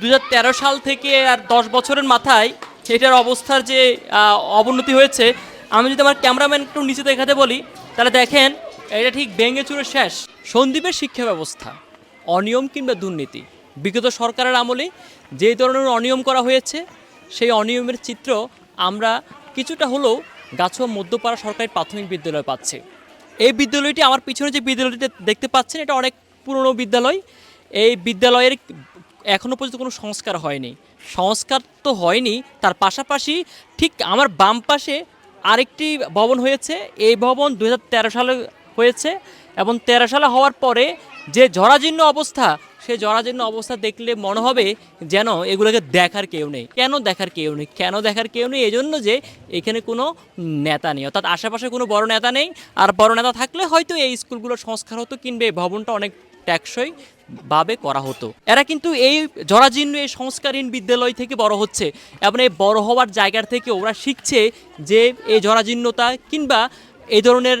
দু হাজার তেরো সাল থেকে আর দশ বছরের মাথায় এটার অবস্থার যে অবনতি হয়েছে, আমি যদি আমার ক্যামেরাম্যান একটু নিচে দেখাতে বলি, তাহলে দেখেন, এটা ঠিক ভেঙে চুরে শেষ। সন্দীপের শিক্ষা ব্যবস্থা, অনিয়ম কিংবা দুর্নীতি, বিগত সরকারের আমলে যে ধরনের অনিয়ম করা হয়েছে, সেই অনিয়মের চিত্র আমরা কিছুটা হলেও গাছুয়া মধ্যপাড়া সরকারি প্রাথমিক বিদ্যালয় পাচ্ছি। এই বিদ্যালয়টি, আমার পিছনে যে বিদ্যালয়টি দেখতে পাচ্ছেন, এটা অনেক পুরনো বিদ্যালয়। এই বিদ্যালয়ের এখনও পর্যন্ত কোনো সংস্কার হয়নি। সংস্কার তো হয়নি, তার পাশাপাশি ঠিক আমার বাম পাশে আরেকটি ভবন হয়েছে। এই ভবন দু হাজার তেরো সালে হয়েছে এবং তেরো সালে হওয়ার পরে যে জরাজীর্ণ অবস্থা সেই জরাজীর্ণ অবস্থা দেখলে মনে হবে যেন এগুলোকে দেখার কেউ নেই। কেন দেখার কেউ নেই? কেন দেখার কেউ নেই? এই জন্য যে এখানে কোনো নেতা নেই। অর্থাৎ আশেপাশে কোনো বড় নেতা নেই। আর বড় নেতা থাকলে হয়তো এই স্কুলগুলোর সংস্কার হতো, কিংবা এই ভবনটা অনেক টেকসই। ভাবে করা হতো। এরা কিন্তু এই জরাজীর্ণ এই সংস্কারহীন বিদ্যালয় থেকে বড় হচ্ছে। এবং এই বড় হওয়ার জায়গার থেকে ওরা শিখছে যে এই জরাজীর্ণতা কিংবা এই ধরনের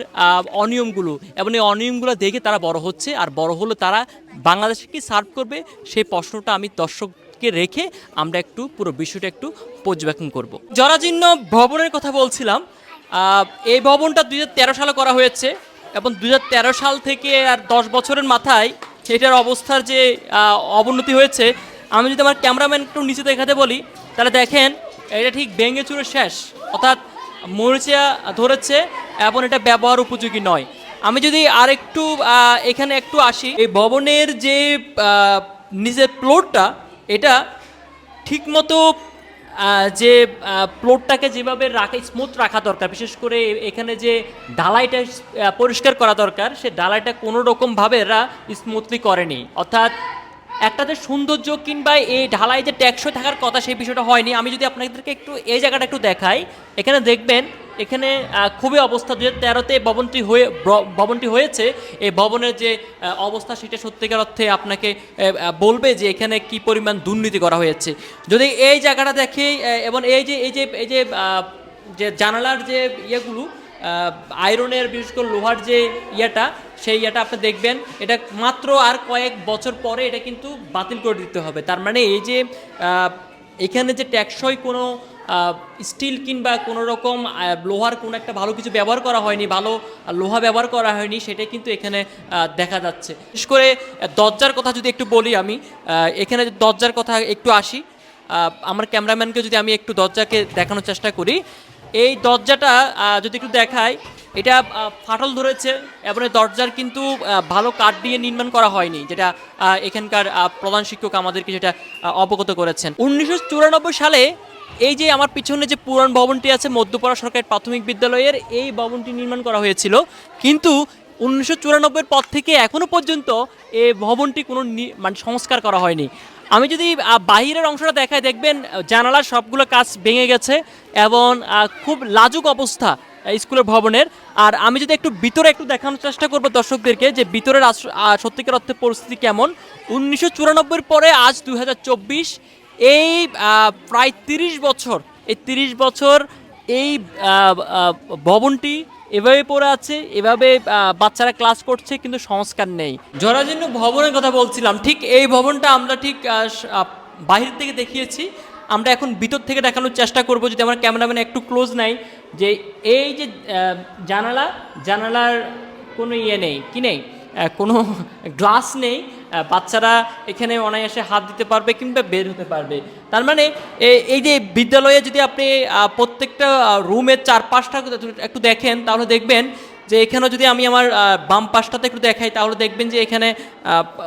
অনিয়মগুলো। এবং এই অনিয়মগুলো দেখে তারা বড় হচ্ছে। আর বড় হলে তারা বাংলাদেশে কি সার্ভ করবে? সেই প্রশ্নটা আমি দর্শককে রেখে আমরা একটু পুরো বিষয়টা একটু পর্যবেক্ষণ করব। জরাজীর্ণ ভবনের কথা বলছিলাম। এই ভবনটা দু হাজার তেরো সালে করা হয়েছে। এবং দু হাজার তেরো সাল থেকে আর দশ বছরের মাথায় এটার অবস্থার যে অবনতি হয়েছে আমি যদি আমার ক্যামেরাম্যান একটু নিচে দেখাতে বলি তাহলে দেখেন এটা ঠিক ভেঙে চুরে শেষ অর্থাৎ মরিচা ধরেছে এবং এটা ব্যবহার উপযোগী নয়। আমি যদি আরেকটু আহ, এখানে একটু আসি এই ভবনের যে নিজের ফ্লোরটা এটা ঠিকমতো যে প্লটটাকে যেভাবে রাখে স্মুথ রাখা দরকার, বিশেষ করে এখানে যে ঢালাইটা পরিষ্কার করা দরকার, সে ঢালাইটা কোনো রকমভাবে এরা স্মুথলি করেনি। অর্থাৎ একটা যে সৌন্দর্য কিংবা এই ঢালাই যে ট্যাক্সই থাকার কথা, সেই বিষয়টা হয়নি। আমি যদি আপনাদেরকে একটু এই জায়গাটা একটু দেখাই, এখানে দেখবেন এখানে খুবই অবস্থা দু তেরোতে ভবনটি হয়ে ভবনটি হয়েছে। এই ভবনের যে অবস্থা সেটা সত্যিকার অর্থে আপনাকে বলবে যে এখানে কি পরিমাণ দুর্নীতি করা হয়েছে। যদি এই জায়গাটা দেখে এবং এই যে এই যে এই যে যে জানালার যে ইয়েগুলো আয়রনের, বিশেষ করে লোহার যে ইয়েটা, সেই ইয়েটা আপনি দেখবেন, এটা মাত্র আর কয়েক বছর পরে এটা কিন্তু বাতিল করে দিতে হবে। তার মানে এই যে এখানে যে টেকসই কোনো স্টিল কিংবা কোনো রকম লোহার কোনো একটা ভালো কিছু ব্যবহার করা হয়নি, ভালো লোহা ব্যবহার করা হয়নি, সেটাই কিন্তু এখানে দেখা যাচ্ছে। বিশেষ করে দরজার কথা যদি একটু বলি আমি এখানে দরজার কথা একটু আসি আমার ক্যামেরাম্যানকে যদি আমি একটু দরজাকে দেখানোর চেষ্টা করি, এই দরজাটা যদি একটু দেখাই, এটা ফাটল ধরেছে এবং দরজার কিন্তু ভালো কাঠ দিয়ে নির্মাণ করা হয়নি, যেটা এখানকার প্রধান শিক্ষক আমাদেরকে যেটা অবগত করেছেন। উনিশশো চুরানব্বই সালে এই যে আমার পিছনে যে পুরান ভবনটি আছে, মধ্যপাড়া সরকারি প্রাথমিক বিদ্যালয়ের, এই ভবনটি নির্মাণ করা হয়েছিল। কিন্তু উনিশশো চুরানব্বইয়ের পর থেকে এখনও পর্যন্ত এই ভবনটি কোনো মানে সংস্কার করা হয়নি। আমি যদি বাহিরের অংশটা দেখায় দেখবেন জানালার সবগুলো কাজ ভেঙে গেছে এবং খুব লাজুক অবস্থা স্কুলের ভবনের। আর আমি যদি একটু ভিতরে একটু দেখানোর চেষ্টা করব দর্শকদেরকে যে ভিতরের সত্যিকার অর্থে পরিস্থিতি কেমন। উনিশশো পরে আজ দু হাজার চব্বিশ এই প্রায় তিরিশ বছর, এই তিরিশ বছর এই ভবনটি এভাবে পড়ে আছে, এভাবে বাচ্চারা ক্লাস করছে কিন্তু সংস্কার নেই। জরাজীর্ণ ভবনের কথা বলছিলাম, ঠিক এই ভবনটা আমরা ঠিক বাহির থেকে দেখিয়েছি। আমরা এখন ভিতর থেকে দেখানোর চেষ্টা করব, যদি আমার ক্যামেরাম্যান একটু ক্লোজ নাই যে এই যে জানালা, জানালার কোনো ইয়ে নেই, কি নেই? কোনো গ্লাস নেই বাচ্চারা এখানে অনায়াসে হাত দিতে পারবে কিংবা বের হতে পারবে। তার মানে এই যে বিদ্যালয়ে যদি আপনি প্রত্যেকটা রুমের চারপাশটা একটু দেখেন, তাহলে দেখবেন যে এখানে যদি আমি আমার বাম পাশটাতে একটু দেখাই, তাহলে দেখবেন যে এখানে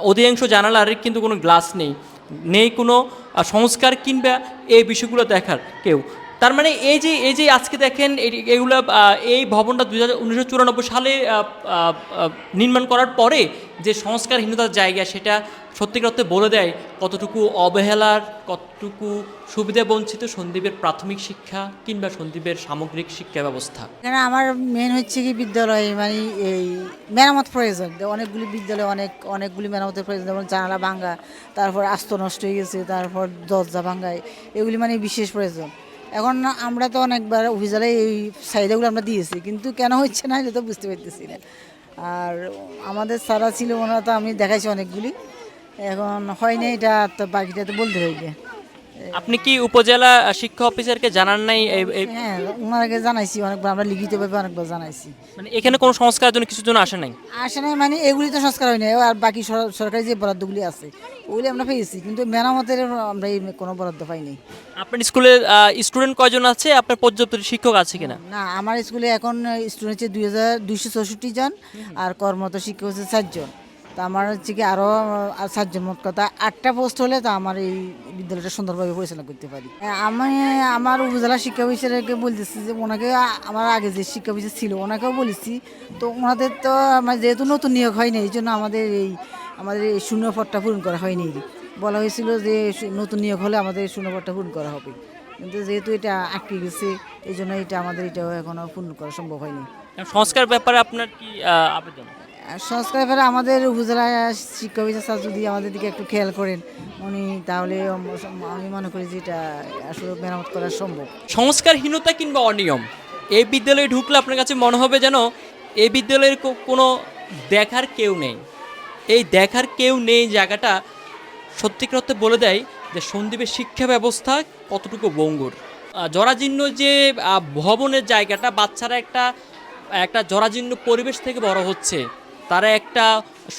অধিকাংশ জানালার কিন্তু কোনো গ্লাস নেই। নেই কোনো সংস্কার কিংবা এই বিষয়গুলো দেখার কেউ। তার মানে এই যে এই যে আজকে দেখেন এগুলো এই ভবনটা দুই হাজার সালে নির্মাণ করার পরে যে সংস্কারহীনতার জায়গা সেটা সত্যিকার অর্থে বলে দেয় কতটুকু অবহেলার, কতটুকু সুবিধা বঞ্চিত সন্দীপের প্রাথমিক শিক্ষা কিংবা সন্দীপের সামগ্রিক শিক্ষা ব্যবস্থা। এখানে আমার মেন হচ্ছে কি বিদ্যালয়ে মানে এই মেরামত প্রয়োজন। অনেকগুলি বিদ্যালয়ে অনেক, অনেকগুলি মেরামতের প্রয়োজন। যেমন জানালা ভাঙ্গা, তারপর আস্ত নষ্ট হয়ে গেছে, তারপর দরজা ভাঙ্গায়, এগুলি মানে বিশেষ প্রয়োজন। এখন আমরা তো অনেকবার অফিসারে এই চাহিদাগুলো আমরা দিয়েছি, কিন্তু কেন হচ্ছে না এটা তো বুঝতে পারতেছি না। আর আমাদের সারা ছিল, ওনারা তো আমি দেখাইছি অনেকগুলি। এখন হয়নি এটা তো বাকিটা তো বলতে হইবে। আপনি কি উপজেলা শিক্ষা অফিসারকে জানান নাই হ্যাঁ ওনাকে জানাইছি অনেকবার আমরা লিখিতভাবে অনেকবার জানাইছি। মানে এখানে কোনো সংস্কারের জন্য কিছুর জন্য আসে নাই? আসে নাই মানে এগুলি তো সংস্কার হয় না আর বাকি সরকারি যে বরাদ্দগুলি আছে ওগুলি আমরা পেয়েছি কিন্তু মেরামতের আমরা এই কোনো বরাদ্দ পাইনি। আপনার স্কুলে স্টুডেন্ট কয়জন আছে? আপনার পর্যাপ্ত শিক্ষক আছে কিনা? না আমার স্কুলে এখন স্টুডেন্ট হচ্ছে দুই হাজার দুইশো চৌষট্টি জন আর কর্মরত শিক্ষক হচ্ছে চারজন তা আমার হচ্ছে কি আরও চারজন মোট কথা, আটটা পোস্ট হলে তো আমার এই বিদ্যালয়টা সুন্দরভাবে পরিচালনা করতে পারি। আমি, আমার উপজেলা শিক্ষা অফিসারকে বলতেছি যে ওনাকে আমার আগে যে শিক্ষা অফিসার ছিল, ওনাকেও বলেছি, তো ওনাদের তো, আমার যেহেতু নতুন নিয়োগ হয়নি, এই জন্য আমাদের এই আমাদের এই শূন্য পদটা পূরণ করা হয়নি। বলা হয়েছিল যে নতুন নিয়োগ হলে আমাদের শূন্য পদটা পূরণ করা হবে। কিন্তু যেহেতু এটা আটকে গেছে, এই জন্য এটা আমাদের এটাও এখনও পূর্ণ করা সম্ভব হয়নি। সংস্কার ব্যাপারে আপনার কি আবেদন? সংস্কার আমাদের উপজেলা শিক্ষা অফিসার স্যার যদি আমাদের দিকে একটু খেয়াল করেন, উনি তাহলে আমি মনে করি যে এটা আসলে মেরামত করা সম্ভব। সংস্কারহীনতা কিংবা অনিয়ম, এই বিদ্যালয়ে ঢুকলে আপনার কাছে মনে হবে যেন এই বিদ্যালয়ের কোনো দেখার কেউ নেই। এই দেখার কেউ নেই জায়গাটা সত্যিকার অর্থে বলে দেয় যে সন্দীপের শিক্ষা ব্যবস্থা কতটুকু বঙ্গুর। জরাজীর্ণ যে ভবনের জায়গাটা বাচ্চারা একটা একটা জরাজীর্ণ পরিবেশ থেকে বড় হচ্ছে। তারা একটা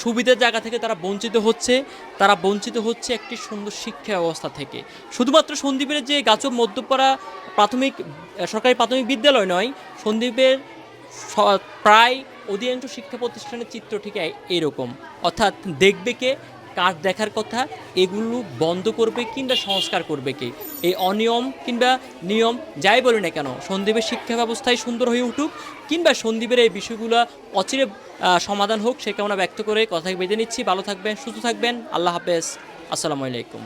সুবিধার জায়গা থেকে তারা বঞ্চিত হচ্ছে, তারা বঞ্চিত হচ্ছে একটি সুন্দর শিক্ষা ব্যবস্থা থেকে। শুধুমাত্র সন্দীপের যে গাছব মধ্যপাড়া প্রাথমিক, সরকারি প্রাথমিক বিদ্যালয় নয়, সন্দীপের প্রায় অধিকাংশ শিক্ষা প্রতিষ্ঠানের চিত্র ঠিক এরকম। অর্থাৎ দেখবে কে? কার দেখার কথা, এগুলো বন্ধ করবে কিংবা সংস্কার করবে কে? এই অনিয়ম কিংবা নিয়ম যাই বলি না কেন, সন্দীপের শিক্ষা ব্যবস্থায় সুন্দর হয়ে উঠুক কিংবা সন্দীপের এই বিষয়গুলো অচিরে সমাধান হোক সে কামনা ব্যক্ত করে কথা বেঁধে নিচ্ছি। ভালো থাকবেন, সুস্থ থাকবেন। আল্লাহ হাফেজ। আসসালামু আলাইকুম।